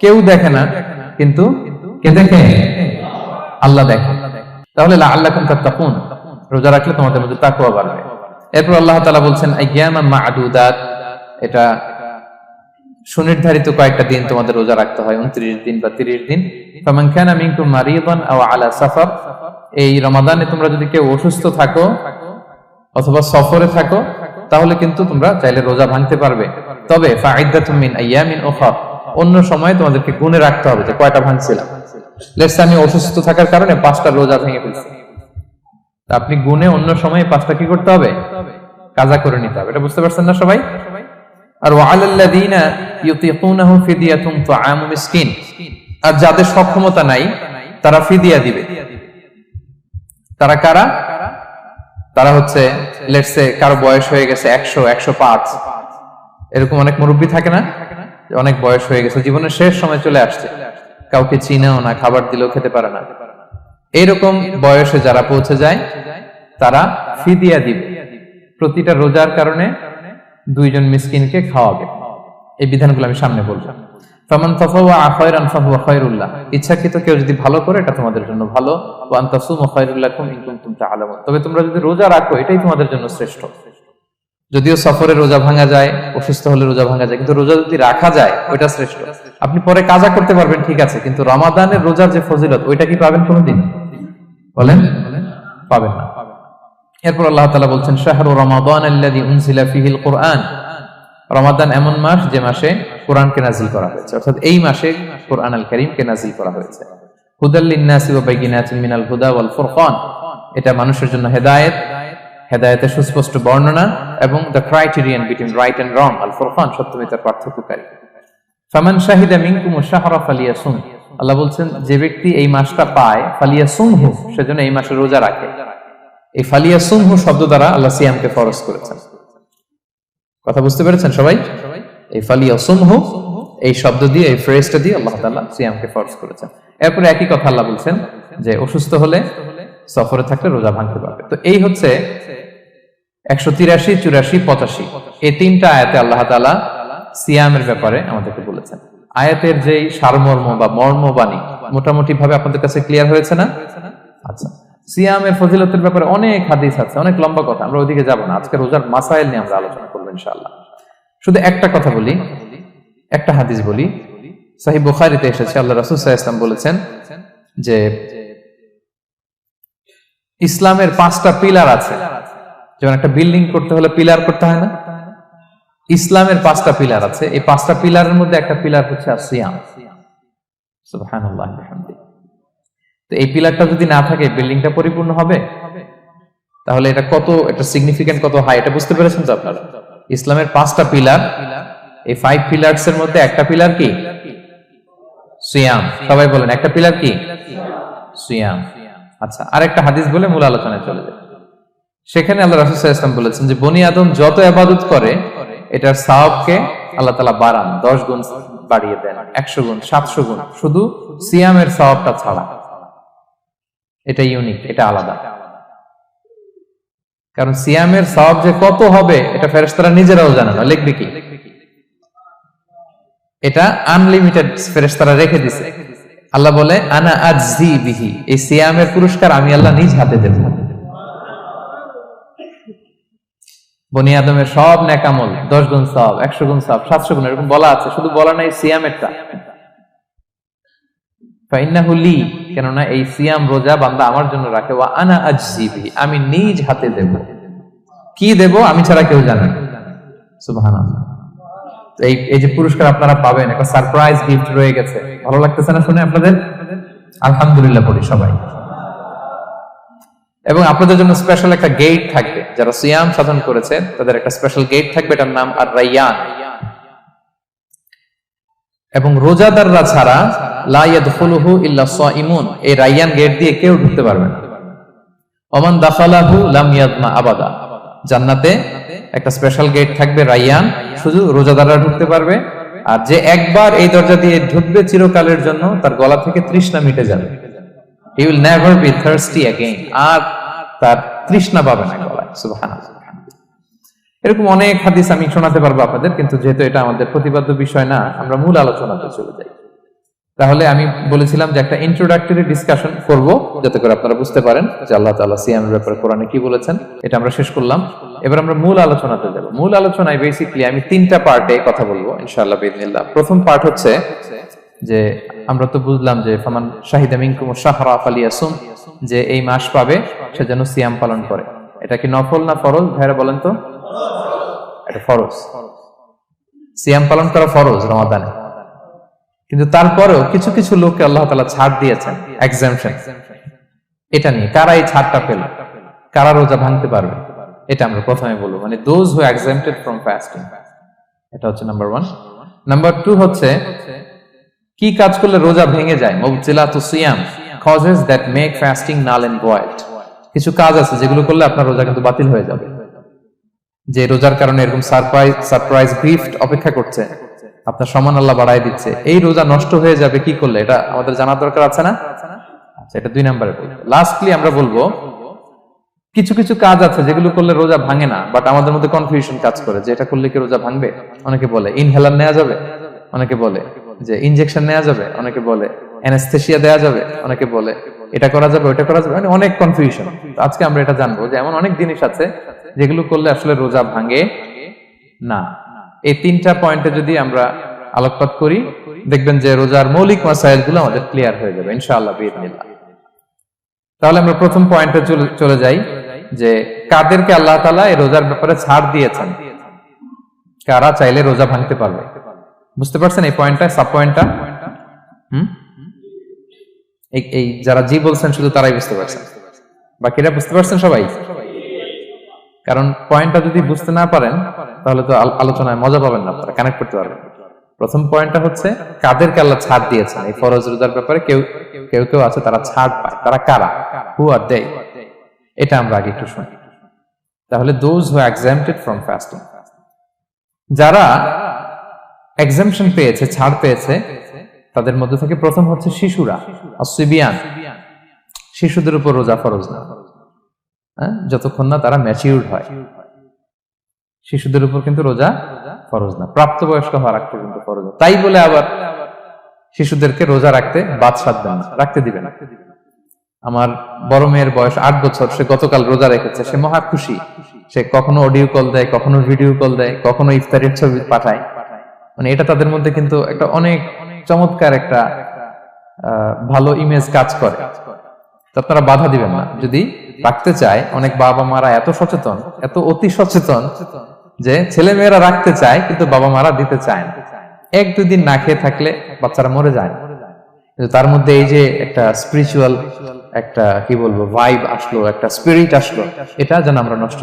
কেউ দেখে না, কিন্তু কে দেখে? আল্লাহ দেখে। তাহলে আল্লাহ তাকুন রোজা রাখলে তোমাদের মধ্যে তাকুয়া বাড়বে। এরপর আল্লাহ তাআলা বলছেন মা'দুদাত, এটা সুনির্ধারিত কয়েকটা দিন তোমাদের রোজা রাখতে হয়, উনত্রিশ দিন বা তিরিশ দিন। আলা সাফার, এই রমাদানে তোমরা যদি কেউ অসুস্থ থাকো অথবা সফরে থাকো, তাহলে কিন্তু তোমরা চাইলে রোজা ভাঙতে পারবে। তবে ফাইদাতুম মিন আইয়ামিন উখরা অন্য সময় তোমাদেরকে গুনে রাখতে হবে যে কয়টা ভাঙছিলাম লেটস আমি অসুস্থ থাকার কারণে পাঁচটা রোজা ভেঙে ফেলছি। তা আপনি গুনে অন্য সময় পাঁচটা কি করতে হবে? কাজা করে নিতে হবে। এটা বুঝতে পারছেন না সবাই? আর ওয়ালাল্লাযীনা ইউতিকুনাহু ফিদিয়াতুন তুআমু মিসকিন। আর যাদের সক্ষমতা নাই, তারা ফিদিয়া দিবে। তারা কারা? তারা হচ্ছে লেটসে কারও বয়স হয়ে গেছে একশো একশো পাঁচ। এরকম অনেক মুরব্বী থাকে না? অনেক বয়স হয়ে গেছে, জীবনের শেষ সময় চলে আসছে। কাউকে চিনেও না, খাবার দিলেও খেতে পারে না। এইরকম বয়সে যারা পৌঁছে যায়, তারা ফিদিয়া দিবে। প্রতিটা রোজার কারণে দুইজন মিসকিনকে খাওয়াবে। এই বিধানগুলো আমি সামনে খায়রুল্লাহ। ইচ্ছাকৃত কেউ যদি ভালো করে, এটা তোমাদের জন্য ভালো। তবে তোমরা যদি রোজা রাখো, এটাই তোমাদের জন্য শ্রেষ্ঠ। যদিও সফরে রোজা ভাঙা যায়, অসুস্থ হলে রোজা ভাঙা যায়, কিন্তু রোজা যদি রাখা যায়, ওইটা শ্রেষ্ঠ। আপনি পরে কাজা করতে পারবেন, ঠিক আছে, কিন্তু রমাদানের রোজার যে ফজিলত, ওইটা কি পাবেন কোনোদিন? বলেন? পাবেন না। এরপর আল্লাহ তাআলা বলছেন, শাহরু রমাদান আল্লাযী উনজিলা ফীহিল কুরআন। রমাদান এমন মাস যে মাসে কোরআনকে নাজিল করা হয়েছে, অর্থাৎ এই মাসে কোরআন আল করিমকে নাজিল করা হয়েছে। হুদাল লিন্নাসি ওয়া বাইয়িনাতিন মিনাল হুদা ওয়াল ফুরকান। এটা মানুষের জন্য হেদায়েত হেদায়েতের সুস্পষ্ট বর্ণনা এবং the criterion between right and wrong আল ফুরকান সত্যমিতার পার্থক্যকারী। ফামান শাহিদা মিনকুম শাহরা ফালিয়াসুম আল্লাহ বলছেন, যে ব্যক্তি এই মাসটা পায় ফালিয়াসুমহু সেজন্য এই মাসে রোজা রাখে। এই ফালিয়াসুমহু শব্দ দ্বারা আল্লাহ সিয়ামকে ফরজ করেছেন। কথা বুঝতে পেরেছেন সবাই? এই ফালিয়াসুমহু এই শব্দ দিয়ে, এই ফ্রেজটা দিয়ে আল্লাহ তাআলা সিয়ামকে ফরজ করেছেন। এরপরে একই কথা আল্লাহ বলছেন, যে অসুস্থ হলে সফরে থাকলে রোজা ভাঙতে পারবে। তো এই হচ্ছে একশো তিরাশি, চুরাশি, পঁচাশি। এই তিনটা আয়াতে আল্লাহ তাআলা সিয়ামের ব্যাপারে আমাদেরকে বলেছেন। আয়াতের যেই সারমর্ম বা মর্মবাণী মোটামুটি ভাবে আপনাদের কাছে ক্লিয়ার হয়েছে না? আচ্ছা। সিয়ামের ফজিলতের ব্যাপারে অনেক হাদিস আছে, অনেক লম্বা কথা, আমরা ওইদিকে যাব না। আজকে রোজার মাসাইল নিয়ে আমরা আলোচনা করব ইনশাআল্লাহ। শুধু একটা কথা বলি, একটা হাদিস বলি। সাহি বুখারিতে এসেছে, আল্লাহ রাসূল আলাইহি ওয়াসাল্লাম বলেছেন যে ইসলামের পাঁচটা পিলার আছে। যেমন একটা বিল্ডিং করতে হলে পিলার করতে হয় না। ইসলামের পাঁচটা পিলার আছে। এই পাঁচটা পিলারের মধ্যে একটা পিলার হচ্ছে সিয়াম। তো এই পিলারটা যদি না থাকে, বিল্ডিংটা পরিপূর্ণ হবে? তাহলে এটা কত, এটা সিগনিফিকেন্ট কত হাই এটা বুঝতে পেরেছেন তো আপনারা? ইসলামের পাঁচটা পিলার, এই ফাইভ পিলার্স এর মধ্যে একটা পিলার কি? সিয়াম। সবাই বলেন, একটা পিলার কি? সিয়াম। আচ্ছা আরেকটা হাদিস বলে মূল আলোচনায় চলে যায় সেখানে আল্লাহ রাসূল সাল্লাল্লাহু বলেছেন যে, বনি আদম যত ইবাদত করে, এটার সওয়াবকে আল্লাহ তাআলা বাড়ান 10 গুণ বাড়িয়ে দেন 100 গুণ 700 গুণ। শুধু সিয়ামের সওয়াবটা ছাড়া। এটা ইউনিক এটা আলাদা। কারণ সিয়ামের সওয়াব যে কত হবে, এটা ফেরেশতারা নিজেরাও জানে না। লিখবে কি? এটা আনলিমিটেড ফেরেশতারা রেখে দিছে। আল্লাহ বলে, আনা আজজি বিহি, এই সিয়ামের পুরস্কার আমি আল্লাহ নিজ হাতে দেব। বনি আদমের সব নেকামল দশ গুণ সব, একশো গুণ সব, সাতশো গুণ, এরকম বলা আছে, শুধু বলা নাই সিয়ামেরটা। ফাইন্নাহু লি, কেননা এই সিয়াম রোজা বান্দা আমার জন্য রাখে, ওয়া আনা আজজি আমি নিজ হাতে দেব। কি দেব আমি ছাড়া কেউ জানে না। সুবহানাল্লাহ। এই এই যে পুরস্কার আপনারা পাবেন, একটা সারপ্রাইজ গিফট রয়ে গেছে। ভালো লাগতেছে না শুনে আপনাদের? আলহামদুলিল্লাহ পড়ি সবাই। এবং আপনাদের জন্য স্পেশাল একটা গেট থাকবে। যারা সিয়াম সাধন করেছে, তাদের একটা স্পেশাল গেট থাকবে, এটার নাম আর রাইয়ান এবং রোজাদাররা ছাড়া লা ইয়াদখুলুহু ইল্লা সাইমুন এই রাইয়ান গেট দিয়ে কেউ ঢুকতে পারবে না। ওমান দাখালাহু লাম ইয়াদমা আবাদা। জান্নাতে একটা স্পেশাল গেট থাকবে রাইয়ান। শুধু রোজাদাররা ঢুকতে পারবে। আর যে একবার এই দরজা দিয়ে ঢুকবে চিরকালের জন্য, তার গলা থেকে তৃষ্ণা মিটে যাবে। He will never be thirsty again আর তার তৃষ্ণা পাবে না গলায়। সুবহানাল্লাহ। এরকম অনেক হাদিস আমি শোনাতে পারব আপনাদের, কিন্তু যেহেতু এটা আমাদের প্রতিপাদ্য বিষয় না, আমরা মূল আলোচনাতে চলে যাই। তাহলে আমি বলেছিলাম যে একটা ইন্ট্রোডাক্টরি ডিসকাশন করব, যাতে করে আপনারা বুঝতে পারেন যে আল্লাহ তাআলা সিয়ামের ব্যাপারে কোরআনে কি বলেছেন। এটা আমরা শেষ করলাম। এবার আমরা মূল আলোচনাতে যাব। মূল আলোচনায় বেসিক্যালি আমি তিনটা পার্টে কথা বলব, ইনশাআল্লাহ বিদিনিল্লাহ প্রথম পার্ট হচ্ছে যে আমরা তো বুঝলাম যে ফামান শাহিদা মিনকুম শাহরা ফালিয়াসুম, যে এই মাস পাবে সে যেন সিয়াম পালন করে। এটা কি নফল না ফরজ? ভাইরা বলেন তো। এটা ফরজ। সিয়াম পালন করা ফরজ রমাদানে। কিন্তু তারপরেও কিছু কিছু লোককে আল্লাহ তালা ছাড় দিয়েছেন এক্সামশন এটা নিয়ে কারা এই ছাড়টা পেল? কারা রোজা ভাঙতে পারবে? এটা আমরা প্রথমে বলব। মানে those who exempted from fasting এটা হচ্ছে নাম্বার ওয়ান নাম্বার টু হচ্ছে, কি কাজ করলে রোজা ভেঙে যায়? মুবজিলা তু সিয়াম causes that make fasting null and void কিছু কাজ আছে যেগুলো করলে আপনার রোজা কিন্তু বাতিল হয়ে যাবে। যে রোজার কারণে এরকম সারপ্রাইজ সারপ্রাইজ গিফট অপেক্ষা করছে। আপনার সমান আল্লাহ বাড়াই দিচ্ছে। এই রোজা নষ্ট হয়ে যাবে কি করলে? এটা আমাদের জানার দরকার আছে না? আচ্ছা এটা দুই নম্বরে লাস্টলি আমরা বলব, কিছু কিছু কাজ আছে যেগুলো করলে রোজা ভাঙে না বাট আমাদের মধ্যে কনফিউশন কাজ করে যে এটা করলে কি রোজা ভাঙবে? অনেকে বলে ইনহেলার নেওয়া যাবে? অনেকে বলে যে ইনজেকশন নেওয়া যাবে? অনেকে বলে অ্যানেস্থেশিয়া দেওয়া যাবে? অনেকে বলে এটা করা যাবে ওটা করা যাবে? মানে অনেক কনফিউশন আজকে আমরা এটা জানব যে এমন অনেক জিনিস আছে যেগুলো করলে আসলে রোজা ভাঙে না। এই তিনটা পয়েন্টে যদি আমরা আলোকপাত করি, দেখবেন যে রোজার মৌলিক মাসাইলগুলো আমাদের ক্লিয়ার হয়ে যাবে, ইনশাআল্লাহ বিদিনিল্লাহ তাহলে আমরা প্রথম পয়েন্টে চলে যাই যে কাদেরকে আল্লাহ তালা এই রোজার ব্যাপারে ছাড় দিয়েছেন? কারা চাইলে রোজা ভাঙতে পারবে? বুঝতে পারছেন এই পয়েন্টটা, সাব পয়েন্টটা? হুম? এই যারা জি বলছেন, শুধু তারাই বুঝতে পারছেন। বাকিরা বুঝতে পারছেন সবাই? কারণ পয়েন্টটা যদি বুঝতে না পারেন, তাহলে তো আলোচনায় মজা পাবেন না আপনারা কানেক্ট করতে পারবেন। প্রথম পয়েন্টটা হচ্ছে, কাদেরকে আল্লাহ ছাড় দিয়েছেন? এই ফরজ রোজার ব্যাপারে কেউ কেউ কেউ আছে, তারা ছাড় পায়। তারা কারা? হু আর দেয় এটা আমরা আগে একটু শুনি। তাহলে those who exempted from fasting যারা এক্সামশন পেয়েছে, ছাড় পেয়েছে, তাদের মধ্যে থেকে প্রথম হচ্ছে শিশুরা আসিবিয়ান শিশুদের উপর রোজা ফরজ না। হ্যাঁ? যতক্ষণ না তারা ম্যাচিউরড হয়। শিশুদের উপর কিন্তু রোজা ফরজ না। প্রাপ্তবয়স্ক হওয়ার আগ পর্যন্ত ফরজ। তাই বলে আবার শিশুদেরকে রোজা রাখতে বাদ সাধবেন না, রাখতে না। আমার বড় মেয়ের বয়স আট বছর, সে গতকাল রোজা রেখেছে, সে মহা খুশি। সে কখনো অডিও কল দেয়, কখনো ভিডিও কল দেয়, কখনো ইফতারের ছবি পাঠায়। মানে এটা তাদের মধ্যে কিন্তু একটা অনেক চমৎকার একটা ভালো ইমেজ কাজ করে। আপনারা বাধা দিবেন না। যদি রাখতে চায়, অনেক বাবা মারা এত সচেতন, এত অতি সচেতন যে ছেলে মেয়েরা রাখতে চায়, কিন্তু বাবা মারা দিতে চায় না এক, দুই দিন না খেয়ে থাকলে বাচ্চারা মরে যায়। কিন্তু তার মধ্যে এই যে একটা স্পিরিচুয়াল একটা, কি বলব ভাইব আসলো, একটা স্পিরিট আসলো, এটা যেন আমরা নষ্ট